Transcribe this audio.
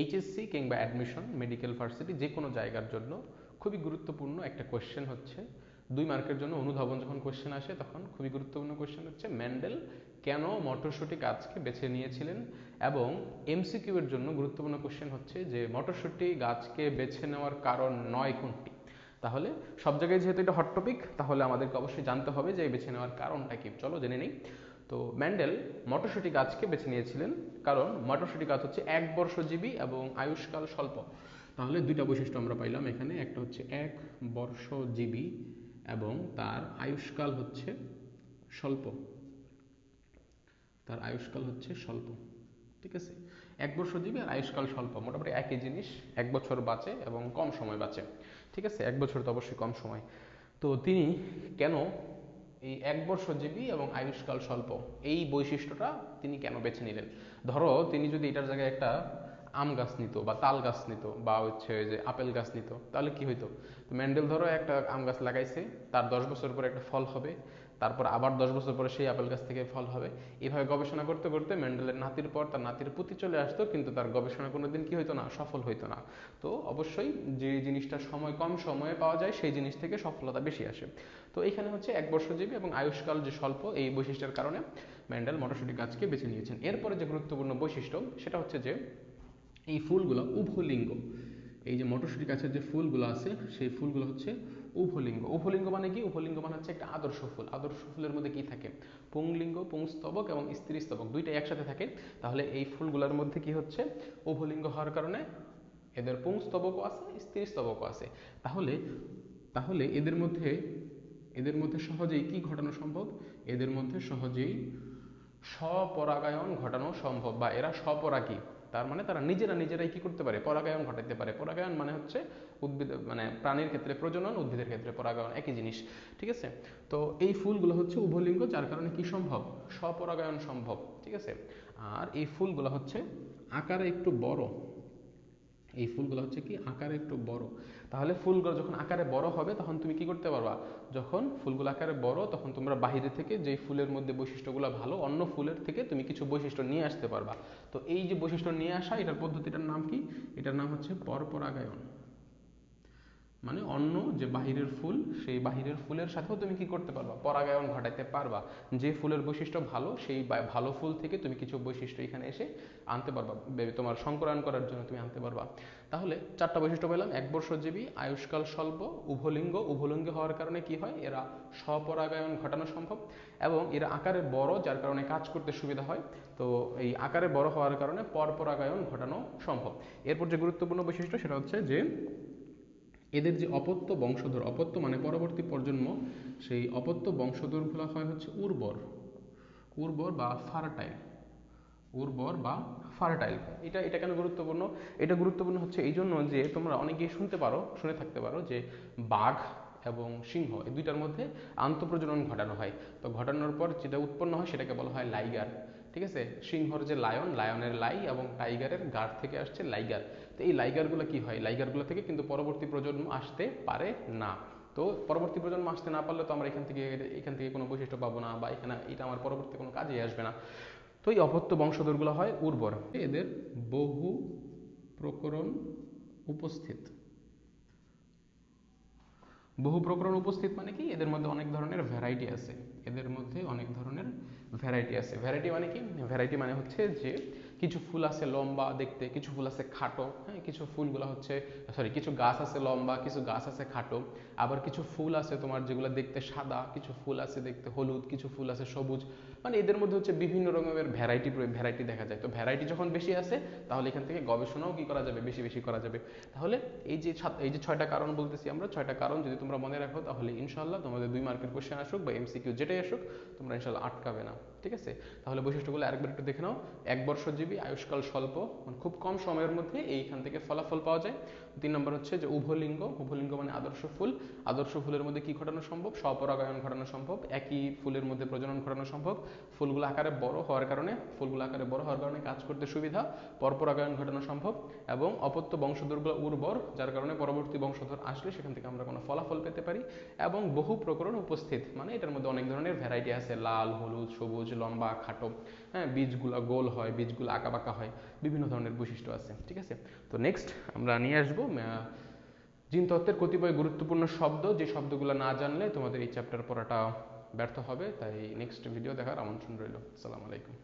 HSC কিংবা admission medical varsity যে কোনো জায়গার জন্য খুবই গুরুত্বপূর্ণ একটা কোয়েশ্চেন হচ্ছে। দুই মার্কের জন্য অনুধাবন যখন কোয়েশ্চেন আসে, তখন খুবই গুরুত্বপূর্ণ কোয়েশ্চেন হচ্ছে ম্যান্ডেল কেন মটরশুটি গাছকে বেছে নিয়েছিলেন? এবং এমসিকিউ এর জন্য গুরুত্বপূর্ণ কোয়েশ্চেন হচ্ছে যে, মটরশুটি গাছকে বেছে নেওয়ার কারণ নয় কোনটি? তাহলে সব জায়গায় যেহেতু এটা হট টপিক তাহলে আমাদেরকে অবশ্যই জানতে হবে যে বেছে নেওয়ার কারণটা কি? চলো জেনে নেই। তো ম্যান্ডেল মটরশুটি গাছকে বেছে নিয়েছিলেন, কারণ মটরশুটি গাছ হচ্ছে এক বর্ষজীবী এবং আয়ুষ্কাল স্বল্প। তাহলে দুইটা বৈশিষ্ট্য আমরা পাইলাম এখানে, একটা হচ্ছে এক বর্ষজীবী এবং তার আয়ুষ্কাল হচ্ছে স্বল্প। তার আয়ুষ্কাল হচ্ছে স্বল্প, ঠিক আছে? এক বছর জীবী আর আয়ুষ্কাল স্বল্প, মোটামুটি একই জিনিস, এক বছর বাঁচে এবং কম সময় বাঁচে, ঠিক আছে? এক বছর তো অবশ্যই কম সময়। তো তিনি কেন এই এক বর্ষজীবী জীবী এবং আয়ুষ্কাল স্বল্প, এই বৈশিষ্ট্যটা তিনি কেন বেছে নিলেন? ধরো, তিনি যদি এটার জায়গায় একটা আম গাছ নিত বা তাল গাছ নিত বা হচ্ছে যে আপেল গাছ নিত, তাহলে কি হইতো? ম্যান্ডেল ধরো একটা আম গাছ লাগাইছে, তার দশ বছর পরে একটা ফল হবে তারপর আবার দশ বছর পরে সেই আপেল গাছ থেকে ফল হবে। এভাবে গবেষণা করতে করতে ম্যান্ডেলের নাতির পর তার নাতির পুঁতি চলে আসতো, কিন্তু তার গবেষণা কোনোদিন কি হইতো না, সফল হইতো না। তো অবশ্যই যে জিনিসটা সময় কম সময়ে পাওয়া যায়, সেই জিনিস থেকে সফলতা বেশি আসে। তো এখানে হচ্ছে এক বর্ষজীবী এবং আয়ুষ্কাল যে স্বল্প, এই বৈশিষ্ট্যের কারণে ম্যান্ডেল মটরশুটি গাছকে বেছে নিয়েছেন। এরপরে যে গুরুত্বপূর্ণ বৈশিষ্ট্য, সেটা হচ্ছে যে এই ফুলগুলো উভলিঙ্গ। এই যে মটরশুটি গাছের যে ফুলগুলো আছে, সেই ফুলগুলো হচ্ছে উভলিঙ্গ। উভলিঙ্গ মানে কি? উভলিঙ্গ মানে হচ্ছে একটা আদর্শ ফুল। আদর্শ ফুলের মধ্যে কি থাকে? পুংলিঙ্গ, পুংস্তবক এবং স্ত্রী স্তবক দুইটাই একসাথে থাকে। তাহলে এই ফুলগুলোর মধ্যে কি হচ্ছে? উভলিঙ্গ হওয়ার কারণে এদের পুংস্তবকও আছে স্ত্রী স্তবকও আছে। তাহলে তাহলে এদের মধ্যে এদের মধ্যে সহজেই কি ঘটানো সম্ভব? এদের মধ্যে সহজেই স্বপরাগায়ন ঘটানো সম্ভব। বা এরা স্বপরাগী। তার মানে তারা নিজেরা নিজেরাই কি করতে পারে? পরাগায়ন ঘটাতে পারে। পরাগায়ন মানে হচ্ছে উদ্ভিদ মানে প্রাণীর ক্ষেত্রে প্রজনন, উদ্ভিদের ক্ষেত্রে পরাগায়ন, একই জিনিস। ঠিক আছে? তো এই ফুলগুলো হচ্ছে উভলিঙ্গ, যার কারণে কি সম্ভব? স্বপরাগায়ন সম্ভব। ঠিক আছে? আর এই ফুলগুলো হচ্ছে আকারে একটু বড়। এই ফুলগুলো হচ্ছে কি আকারে একটু বড়। তাহলে ফুলগুলো যখন আকারে বড় হবে, তখন তুমি কি করতে পারবা? যখন ফুলগুলো আকারে বড়, তখন তোমরা বাহিরে থেকে যে ফুলের মধ্যে বৈশিষ্ট্যগুলো ভালো, অন্য ফুলের থেকে তুমি কিছু বৈশিষ্ট্য নিয়ে আসতে পারবা। তো এই যে বৈশিষ্ট্য নিয়ে আসা, এটার পদ্ধতিটার নাম কি? এটার নাম হচ্ছে পরপরাগায়ন। মানে অন্য যে বাহিরের ফুল, সেই বাহিরের ফুলের সাথেও তুমি কি করতে পারবা? পরাগায়ন ঘটাইতে পারবা। যে ফুলের বৈশিষ্ট্য ভালো, সেই ভালো ফুল থেকে তুমি কিছু বৈশিষ্ট্য এখানে এসে আনতে পারবা। তোমার সংকরায়ন করার জন্য তুমি আনতে পারবা। তাহলে চারটা বৈশিষ্ট্য পেলাম। এক বর্ষজীবী, আয়ুষ্কাল স্বল্প, উভলিঙ্গ। উভলিঙ্গ হওয়ার কারণে কি হয়? এরা স্বপরাগায়ন ঘটানো সম্ভব এবং এরা আকারে বড়, যার কারণে কাজ করতে সুবিধা হয়। তো এই আকারে বড় হওয়ার কারণে পরপরাগায়ন ঘটানো সম্ভব। এরপর যে গুরুত্বপূর্ণ বৈশিষ্ট্য সেটা হচ্ছে যে এদের যে অপত্য বংশধর, অপত্য মানে পরবর্তী প্রজন্ম, সেই অপত্য বংশধরগুলো হয় হচ্ছে উর্বর। উর্বর বা ফার্টাইল। উর্বর বা ফার্টাইল। এটা এটা কেন গুরুত্বপূর্ণ? এটা গুরুত্বপূর্ণ হচ্ছে এই জন্য যে তোমরা অনেকেই শুনতে পারো, শুনে থাকতে পারো যে বাঘ এবং সিংহ এই দুইটার মধ্যে আন্তঃপ্রজনন ঘটানো হয়। তো ঘটানোর পর যেটা উৎপন্ন হয় সেটাকে বলা হয় লাইগার। ঠিক আছে? সিংহর যে লায়ন, লায়নের লাই এবং টাইগারের গাঢ় থেকে আসছে লাইগার। তো এই লাইগারগুলো কি হয়? লাইগারগুলো থেকে কিন্তু পরবর্তী প্রজন্ম আসতে পারে না। তো পরবর্তী প্রজন্ম আসতে না পারলে তো আমরা এখান থেকে এখান থেকে কোনো বৈশিষ্ট্য পাবো না বা এখানে, এটা আমার পরবর্তী কোনো কাজে আসবে না। তো এই অপত্য বংশধরগুলো হয় উর্বর। এদের বহু প্রকরণ উপস্থিত। বহু প্রকরণ উপস্থিত মানে কি? এদের মধ্যে অনেক ধরনের ভ্যারাইটি আছে। এদের মধ্যে অনেক ধরনের ভ্যারাইটি আছে। ভ্যারাইটি মানে কি? ভ্যারাইটি মানে হচ্ছে যে, কিছু ফুল আছে লম্বা দেখতে, কিছু ফুল আছে খাটো। কিছু ফুলগুলো হচ্ছে সরি কিছু গাছ আছে লম্বা, কিছু গাছ আছে খাটো, আবার কিছু ফুল আছে তোমার যেগুলো দেখতে সাদা, কিছু ফুল আছে দেখতে হলুদ, কিছু ফুল আছে সবুজ মানে এদের মধ্যে হচ্ছে বিভিন্ন রকমের ভ্যারাইটি ভ্যারাইটি দেখা যায়। তো ভ্যারাইটি যখন বেশি আছে, তাহলে এখান থেকে গবেষণাও কি করা যাবে? বেশি বেশি করা যাবে। তাহলে এই যে এই যে ছয়টা কারণ বলতেছি আমরা, ছয়টা কারণ যদি তোমরা মনে রাখো, তাহলে ইনশাল্লাহ তোমাদের দুই মার্কের কোশ্চেন আসুক বা এমসিকিউ যেটাই আসুক, তোমরা ইনশাল্লাহ আটকাবে না, ঠিক আছে? তাহলে বৈশিষ্ট্যগুলো আরেকবার একটু দেখে নাও। এক বর্ষ জীবী আয়ুষ্কাল স্বল্প মানে খুব কম সময়ের মধ্যে এইখান থেকে থেকে ফলাফল পাওয়া যায়। তিন নম্বর হচ্ছে যে উভলিঙ্গ উভলিঙ্গ মানে আদর্শ ফুল। আদর্শ ফুলের মধ্যে কি ঘটানো সম্ভব? স্বপরাগায়ন ঘটানো সম্ভব, একই ফুলের মধ্যে প্রজনন ঘটানো সম্ভব। ফুলগুলো আকারে বড় হওয়ার কারণে, ফুলগুলো আকারে বড় হওয়ার কারণে কাজ করতে সুবিধা। পরপরাগায়ন ঘটানো সম্ভব এবং অপত্য বংশধরগুলো উর্বর, যার কারণে পরবর্তী বংশধর আসলে সেখান থেকে আমরা কোনো ফলাফল পেতে পারি এবং বহু প্রকরণ উপস্থিত। মানে এটার মধ্যে অনেক ধরনের ভ্যারাইটি আছে। লাল, হলুদ, সবুজ, লম্বা, খাটো। হ্যাঁ বীজগুলো গোল হয়, বীজগুলো আঁকা বাঁকা হয়। বিভিন্ন ধরনের বৈশিষ্ট্য আছে। ঠিক আছে? তো নেক্সট আমরা নিয়ে আসব জিনতত্ত্বের কতিপয় গুরুত্বপূর্ণ শব্দ, যে শব্দগুলো না জানলে তোমাদের এই চ্যাপ্টার পড়াটা ব্যর্থ হবে, তাই নেক্সট ভিডিও দেখার আমন্ত্রণ রইল। আসসালামু আলাইকুম।